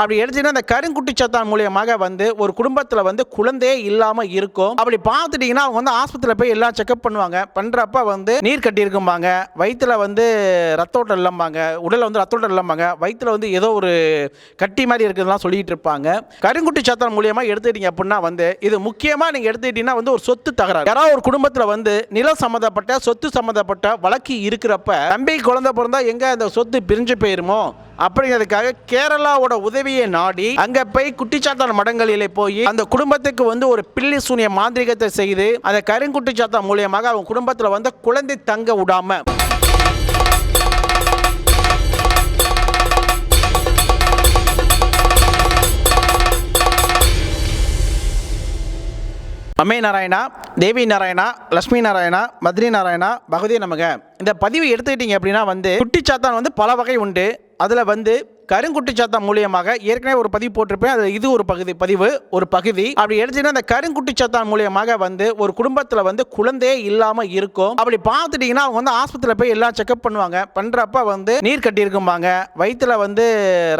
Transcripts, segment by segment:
அப்படி எடுத்தீங்கன்னா அந்த கருங்குட்டி சத்தான் மூலியமாக வந்து ஒரு குடும்பத்தில் வந்து குழந்தையே இல்லாமல் இருக்கும். அப்படி பார்த்துட்டிங்கன்னா அவங்க வந்து ஆஸ்பத்திரியில் போய் எல்லாம் செக்அப் பண்ணுவாங்க. பண்ணுறப்ப வந்து நீர் கட்டியிருக்கும்பாங்க. வயிற்றில் வந்து ரத்த ஓட்டம் இல்லம்பாங்க. உடலில் வந்து ரத்த ஓட்டம் இல்லம்பாங்க. வயிற்றில் வந்து ஏதோ ஒரு கட்டி மாதிரி இருக்குதுலாம் சொல்லிட்டு இருப்பாங்க. கருங்குட்டி சத்தான் மூலியமாக எடுத்துக்கிட்டீங்க அப்படின்னா வந்து இது முக்கியமாக நீங்கள் எடுத்துக்கிட்டீங்கன்னா வந்து ஒரு சொத்து தகராறு. யாராவது ஒரு குடும்பத்தில் வந்து நிலம் சம்மந்தப்பட்ட சொத்து சம்மந்தப்பட்ட வழக்கு இருக்கிறப்ப தம்பி குழந்தை பிறந்தா எங்கே அந்த சொத்து பிரிஞ்சு போயிருமோ? அப்படிங்கிறதுக்காக கேரளாவோட உதவியை நாடி அங்க போய் குட்டிச்சாத்தான் மடங்களிலே போய் அந்த குடும்பத்துக்கு வந்து ஒரு பில்லி சூனிய மாந்திரிகத்தை செய்து அந்த கருங்குட்டிச்சாத்தான் மூலியமாக அவங்க குடும்பத்துல வந்து குழந்தை தங்க விடாம அம்மே நாராயணா தேவி நாராயணா லட்சுமி நாராயணா மதுரை நாராயணா பகவதி நமக. இந்த பதிவு எடுத்துக்கிட்டீங்க அப்படின்னா வந்து குட்டிச்சாத்தான் வந்து பல வகை உண்டு. அதில் வந்து கருங்குட்டி சாத்தம் மூலியமாக ஏற்கனவே ஒரு பதிவு போட்டிருப்பேன். அது இது ஒரு பகுதி பதிவு ஒரு பகுதி. அப்படி எடுத்தீங்கன்னா அந்த கருங்குட்டி சாத்தான் மூலியமாக வந்து ஒரு குடும்பத்தில் வந்து குழந்தையே இல்லாமல் இருக்கும். அப்படி பார்த்துட்டிங்கன்னா அவங்க வந்து ஆஸ்பத்திரியில் போய் எல்லாம் செக்அப் பண்ணுவாங்க. பண்ணுறப்ப வந்து நீர் கட்டி இருக்கும்பாங்க வயிற்றில் வந்து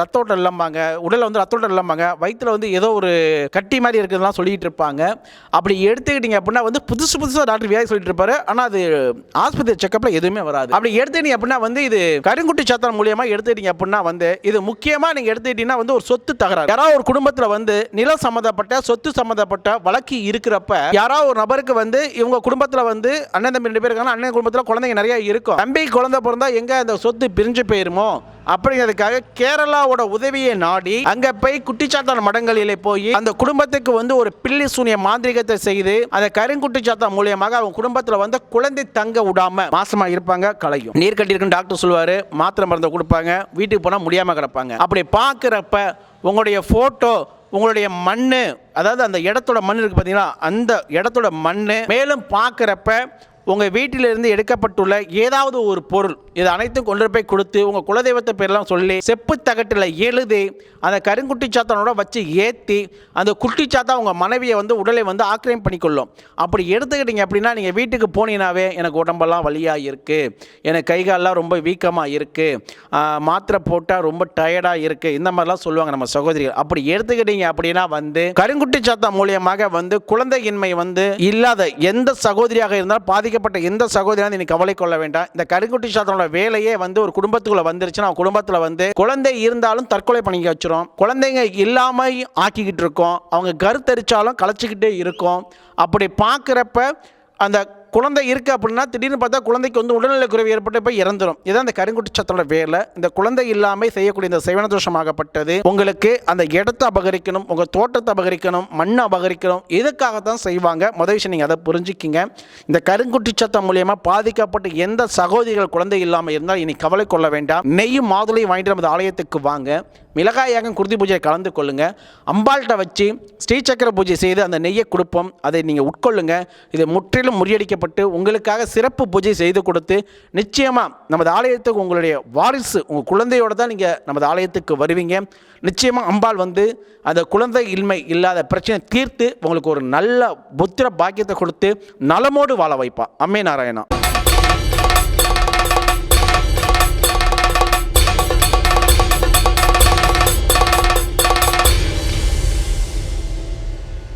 ரத்த ஓட்டம் இல்லம்பாங்க. உடலில் வந்து ரத்த ஓட்டம் இல்லம்பாங்க. வயிற்றில் வந்து ஏதோ ஒரு கட்டி மாதிரி இருக்குதுலாம் சொல்லிட்டு இருப்பாங்க. அப்படி எடுத்துக்கிட்டீங்க அப்படின்னா வந்து புதுசு புதுசாக டாக்டர் வியாதி சொல்லிட்டு இருப்பாரு. ஆனால் அது ஆஸ்பத்திரி செக்கப்பில் எதுவுமே வராது. அப்படி எடுத்துக்கிட்டீங்க அப்படின்னா வந்து இது கருங்குட்டி சாத்தம் மூலியமாக எடுத்துக்கிட்டீங்க அப்படின்னா வந்து இது முக்கியமாக நீங்கள் எடுத்துக்கிட்டீங்கன்னா வந்து ஒரு சொத்து தகராறு. யாராவது ஒரு குடும்பத்தில் வந்து நிலம் சம்மந்தப்பட்ட சொத்து சம்மந்தப்பட்ட வழக்கு இருக்கிறப்ப யாராவது ஒரு நபருக்கு வந்து இவங்க குடும்பத்தில் வந்து அண்ணன் தம்பி ரெண்டு பேர் இருக்காங்க அண்ணன் குடும்பத்தில் குழந்தைங்க நிறைய இருக்கும். தம்பி குழந்தை பிறந்தா எங்கே அந்த சொத்து பிரிஞ்சு போயிருமோ? அப்படிங்கிறதுக்காக கேரளாவோட உதவியை நாடி அங்க போய் குட்டிச்சாத்தான் மடங்களிலே போய் அந்த குடும்பத்துக்கு வந்து ஒரு பில்லி சூனிய மாந்திரிகத்தை செய்து அந்த கருங்குட்டிச்சாத்தான் மூலியமாக அவங்க குடும்பத்தில் வந்து குழந்தை தங்க விடாம மாசமா இருப்பாங்க கலையும் நீர் கட்டியிருக்குன்னு டாக்டர் சொல்லுவாரு மாத்திரை மருந்தை கொடுப்பாங்க வீட்டுக்கு போனால் முடியாம கிடப்பாங்க. அப்படி பார்க்குறப்ப உங்களுடைய ஃபோட்டோ உங்களுடைய மண் அதாவது அந்த இடத்தோட மண் இருக்குது பார்த்தீங்கன்னா அந்த இடத்தோட மண் மேலும் பார்க்குறப்ப உங்கள் வீட்டிலிருந்து எடுக்கப்பட்டுள்ள ஏதாவது ஒரு பொருள் இது அனைத்தும் கொண்டு போய் கொடுத்து உங்கள் குலதெய்வத்தை பேரெல்லாம் சொல்லி செப்பு தகட்டில் எழுதி அந்த கருங்குட்டி சாத்தானோட வச்சு ஏற்றி அந்த குட்டி சாத்தா உங்கள் மனைவியை வந்து உடலை வந்து ஆக்கிரமிப்பு பண்ணிக்கொள்ளும். அப்படி எடுத்துக்கிட்டீங்க அப்படின்னா நீங்கள் வீட்டுக்கு போனீங்கனாவே எனக்கு உடம்பெல்லாம் வழியாக இருக்குது எனக்கு கைகாலெலாம் ரொம்ப வீக்கமாக இருக்குது மாத்திரை போட்டால் ரொம்ப டயர்டாக இருக்குது இந்த மாதிரிலாம் சொல்லுவாங்க நம்ம சகோதரிகள். அப்படி எடுத்துக்கிட்டீங்க அப்படின்னா வந்து கருங்குட்டி சாத்தா மூலியமாக வந்து குழந்தையின்மை வந்து இல்லாத எந்த சகோதரியாக இருந்தாலும் பாதிக்கப்பட்ட எந்த சகோதரியாக நீ கவலை கொள்ள வேண்டாம். இந்த கருங்குட்டி சாத்தனோட வேலையே வந்து ஒரு குடும்பத்துக்குள்ள வந்துருச்சுன்னா குடும்பத்தில் வந்து குழந்தை இருந்தாலும் தற்கொலை பண்ணிக்க வச்சிரும். குழந்தைங்க இல்லாமல் ஆக்கிக்கிட்டு இருக்கோம். அவங்க கருத்தரிச்சாலும் கலைச்சிக்கிட்டே இருக்கும். அப்படி பார்க்குறப்ப அந்த குழந்தை இருக்குது அப்படின்னா திடீர்னு பார்த்தா குழந்தைக்கு வந்து உடல்நல குறைவு ஏற்பட்டு போய் இறந்துடும் இதுதான் இந்த கருங்குட்டி சத்தோட வேலை. இந்த குழந்தை இல்லாமல் செய்யக்கூடிய இந்த சேவன தோஷமாகப்பட்டது. உங்களுக்கு அந்த இடத்தை அபகரிக்கணும் உங்கள் தோட்டத்தை அபகரிக்கணும் மண்ணை அபகரிக்கணும் இதுக்காகத்தான் செய்வாங்க? முதல் விஷயம் நீங்கள் அதை புரிஞ்சுக்கிங்க. இந்த கருங்குட்டி சத்தம் மூலியமாக பாதிக்கப்பட்ட எந்த சகோதரிகள் குழந்தை இல்லாமல் இருந்தால் இனி கவலை கொள்ள வேண்டாம். நெய்யும் மாதுளையும் வாங்கிட்டு நமது ஆலயத்துக்கு வாங்க. மிளகாயாகம் குருதி பூஜையை கலந்து கொள்ளுங்கள் அம்பாள்கிட்ட வச்சு ஸ்ரீசக்கர பூஜை செய்து அந்த நெய்யை கொடுப்போம். அதை நீங்கள் உட்கொள்ளுங்கள் இது முற்றிலும் முறியடிக்கப்பட்டு உங்களுக்காக சிறப்பு பூஜை செய்து கொடுத்து நிச்சயமாக நமது ஆலயத்துக்கு உங்களுடைய வாரிசு உங்கள் குழந்தையோட தான் நீங்கள் நமது ஆலயத்துக்கு வருவீங்க. நிச்சயமாக அம்பாள் வந்து அந்த குழந்தை இன்மை இல்லாத பிரச்சனை தீர்த்து உங்களுக்கு ஒரு நல்ல புத்திர பாக்கியத்தை கொடுத்து நலமோடு வாழ வைப்பா. அம்மே நாராயணா.